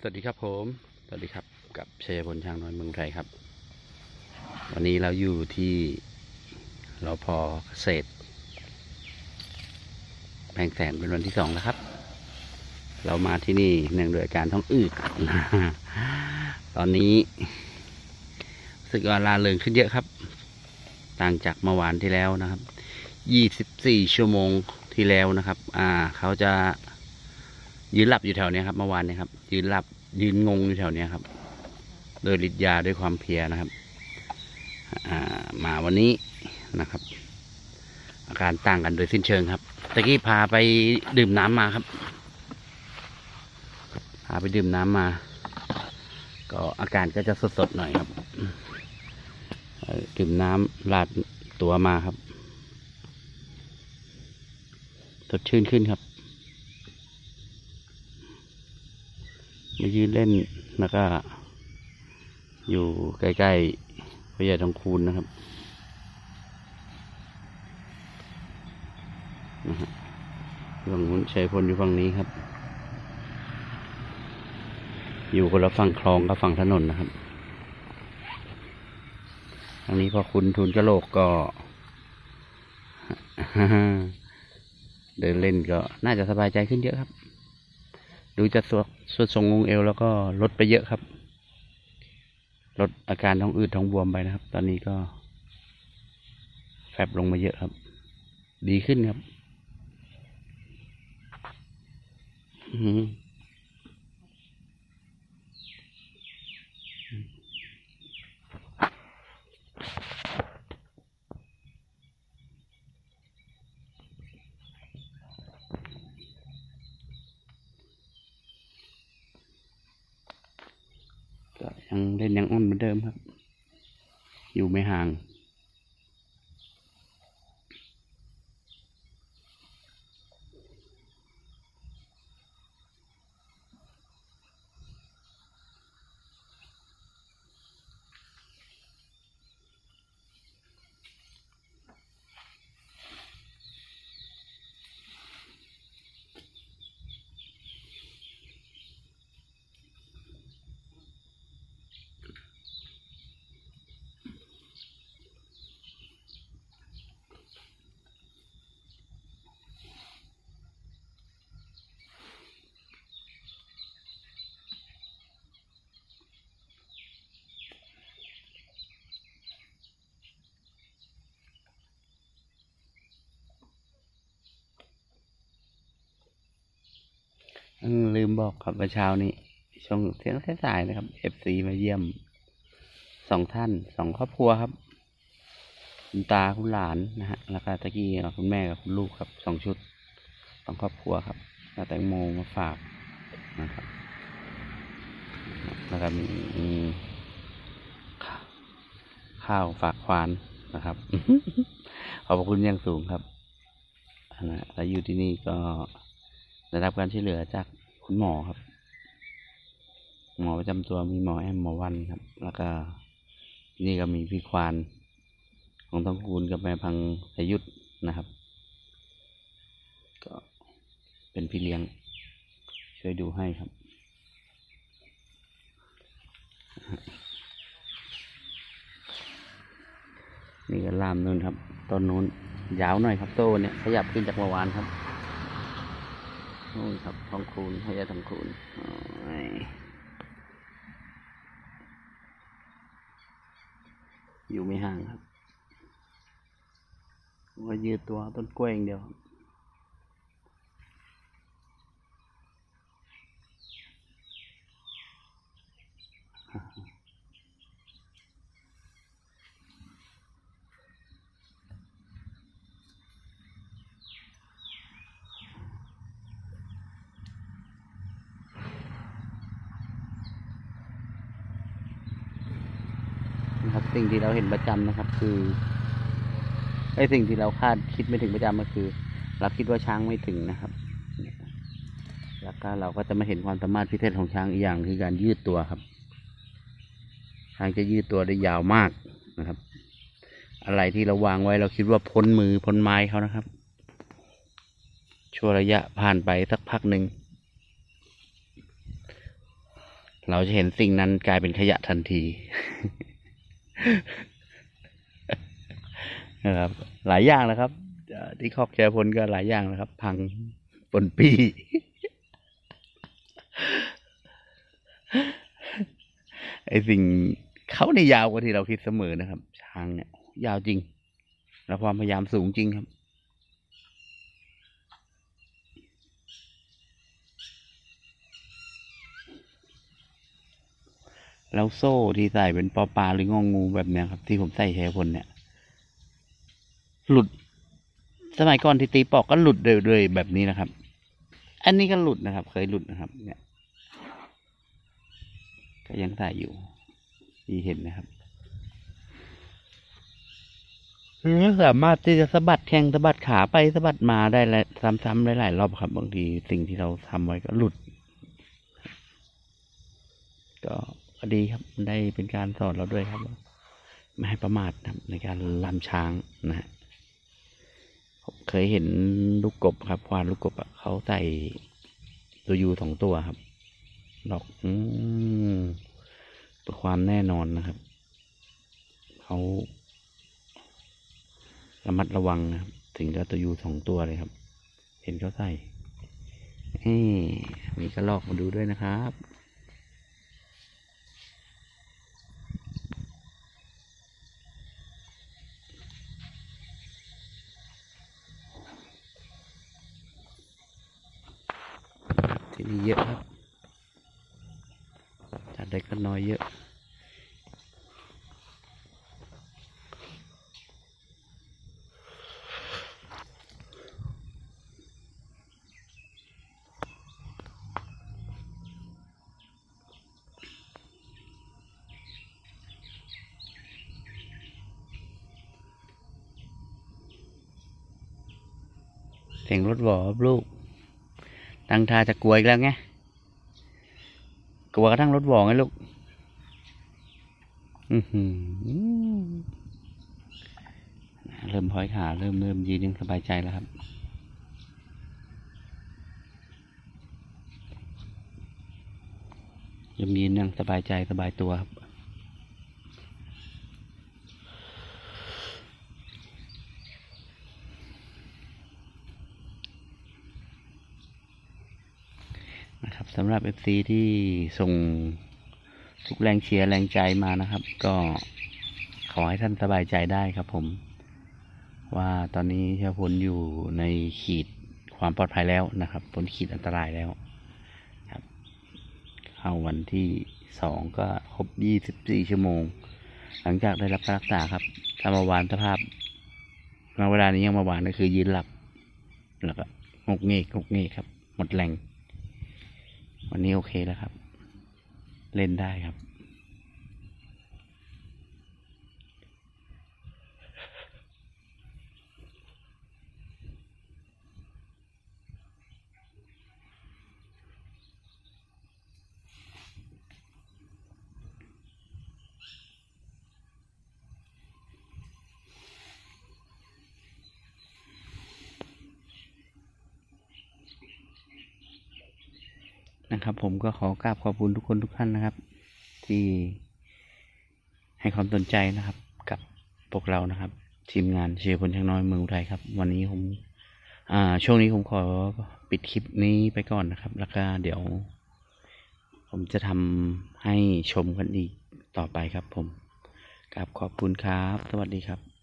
สวัสดีครับผม สวัสดีครับกับชัยพลช้างน้อยเมืองไทยครับ วันนี้เราอยู่ที่เราพอเกษตรแพงแสนเป็นวันที่สองแล้วครับ เรามาที่นี่เนื่องด้วยอาการท้องอืดตอนนี้รู้สึกว่าลาเริงขึ้นเยอะครับ ต่างจากเมื่อวานที่แล้วนะครับยี่สิบสี่ชั่วโมงที่แล้วนะครับ อ่า เขาจะ ยืนหลับอยู่แถวนี้ครับเมื่อวานเนี่ยครับ ยืนหลับยืนงงอยู่แถวนี้ครับ โดยฤทธิ์ยาด้วยความเพียนะครับมาวันนี้นะครับ อาการต่างกันโดยสิ้นเชิงครับตะกี้พาไปดื่มน้ำมาครับ พาไปดื่มน้ำมา ก็อาการก็จะสดๆหน่อยครับดื่มน้ำลาดตัวมาครับสดชื่นขึ้นครับ ยืนเล่นแล้วก็ อยู่ใกล้ๆพระยาทองคูณนะครับนะฮะฝั่งนู้นชัยพลอยู่ฝั่งนี้ครับ อยู่คนละฝั่งคลองกับฝั่งถนนนะครับทางนี้พอคุณทุนกระโหลกก็ เดินเล่นก็น่าจะสบายใจขึ้นเยอะครับ ดูจะสวดสวดทรงงงเอว แล้วก็ลดไปเยอะครับ ลดอาการท้องอืดท้องบวมไปนะครับ ตอนนี้ก็แฟบลงมาเยอะครับ ดีขึ้นครับ อืมก็ ยังเล่นยังอ้อนเหมือนเดิมครับ อยู่ไม่ห่าง ลืมบอกครับว่าเช้านี้ช่วงเที่ยงสายๆนะครับเอฟซีมาเยี่ยมสองท่านสองครอบครัวครับ คุณตาคุณหลานนะฮะแล้วก็ตะกี้เอาคุณแม่กับคุณลูกครับสองชุดสองครอบครัวครับแล้วแตงโมมาฝากนะครับแล้วก็มีข้าวฝากควานนะครับขอบพระคุณอย่างสูงครับนะแล้วอยู่ที่นี่ก็ได้รับการช่วยเหลือจาก คุณหมอครับ หมอประจำตัวมีหมอแอมหมอวันครับ แล้วก็นี่ก็มีพี่ควาน ของทองคูณกับแม่พังสยุทธนะครับ ก็เป็นพี่เลี้ยง ช่วยดูให้ครับ นี่ก็ลามนู่นครับต้นนู้นยาวหน่อยครับโตเนี่ยขยับขึ้นจากเมื่อวานครับ นู่นครับทองคูณพญาทองคูณอยอยู่ไม่ห่างครับว่ายืดตัวต้นกล้วยอย่างเดียวครับ นะครับ สิ่งที่เราเห็นประจำนะครับ คือไอ้สิ่งที่เราคาดคิดไม่ถึงประจำก็คือ เราคิดว่าช้างไม่ถึงนะครับ แล้วก็เราก็จะมาเห็นความสามารถพิเศษของช้างอีกอย่างคือการยืดตัวครับ ช้างจะยืดตัวได้ยาวมากนะครับ อะไรที่เราวางไว้เราคิดว่าพ้นมือพ้นไม้เขานะครับชั่วระยะผ่านไปสักพักหนึ่ง เราจะเห็นสิ่งนั้นกลายเป็นขยะทันที นะครับ หลายอย่างนะครับที่คอกแจพลก็หลายอย่างนะครับ พังปนปีไอสิ่งเขาในยยาวกว่าที่เราคิดเสมอนะครับ ช้างเนี่ยยาวจริง และความพยายามสูงจริงครับ แล้วโซ่ที่ใส่เป็นปอปลาหรืององูแบบเนี้ยครับ ที่ผมใส่แชพลเนี่ย หลุด สมัยก่อนที่ตีปอกก็หลุดเลยเลยแบบนี้นะครับ อันนี้ก็หลุดนะครับ เคยหลุดนะครับ เนี่ย ก็ยังใส่อยู่ที่เห็นนะครับแล้วสามารถที่จะสะบัดแข้งสะบัดขาไปสะบัดมาได้และซ้ำๆหลายๆรอบครับ บางทีสิ่งที่เราทำไว้ก็หลุด ก็ ก็ดีครับได้เป็นการสอนเราด้วยครับ ไม่ให้ประมาทนะครับในการลำช้างนะฮะผมเคยเห็นลูกกบครับควานลูกกบเขาใส่ตัวยูสองตัวครับดอกอืมความแน่นอนนะครับเขาระมัดระวังนะครับถึงกับตัวยูสองตัวเลยครับ เห็นเขาใส่เอ้มีกระลอกมาดูด้วยนะครับ ที่นี่ เยอะครับจัดได้ก็น้อยเยอะเสียงรถหวอครับลูก ตั้งท่าจะกลัวอีกแล้วไง กลัวกระทั่งรถวองไงลูก อืเริ่มพ้อยขาเริ่มเริ่มยืนยังสบายใจแล้วครับเริ่มยืนยังสบายใจสบายตัวครับ นะครับสำหรับ FC ที่ส่งทุกแรงเชียร์แรงใจมานะครับ ก็ขอให้ท่านสบายใจได้ครับผม ว่าตอนนี้เชาพลอยู่ในขีดความปลอดภัยแล้วนะครับพ้นขีดอันตรายแล้วครับเข้าวันที่สองก็ครบ24ชั่วโมง หลังจากได้รับการรักษาครับถ้าเมื่อวานสภาพณเวลานี้ยังมื่อวานก็คือยืนหลับแล้วก็งกเงกงกเงกครับ หมดแรง วันนี้โอเคแล้วครับ เล่นได้ครับ นะครับ ผมก็ขอกราบขอบคุณทุกคนทุกท่านนะครับ ที่ให้ความสนใจนะครับ กับพวกเรานะครับ ทีมงานเชียร์พลช้างน้อยเมืองอุทัยครับ วันนี้ผมอ่าช่วงนี้ผมขอปิดคลิปนี้ไปก่อนนะครับ แล้วก็เดี๋ยว ผมจะทำให้ชมกันอีกต่อไปครับ ผมกราบขอบคุณครับ สวัสดีครับ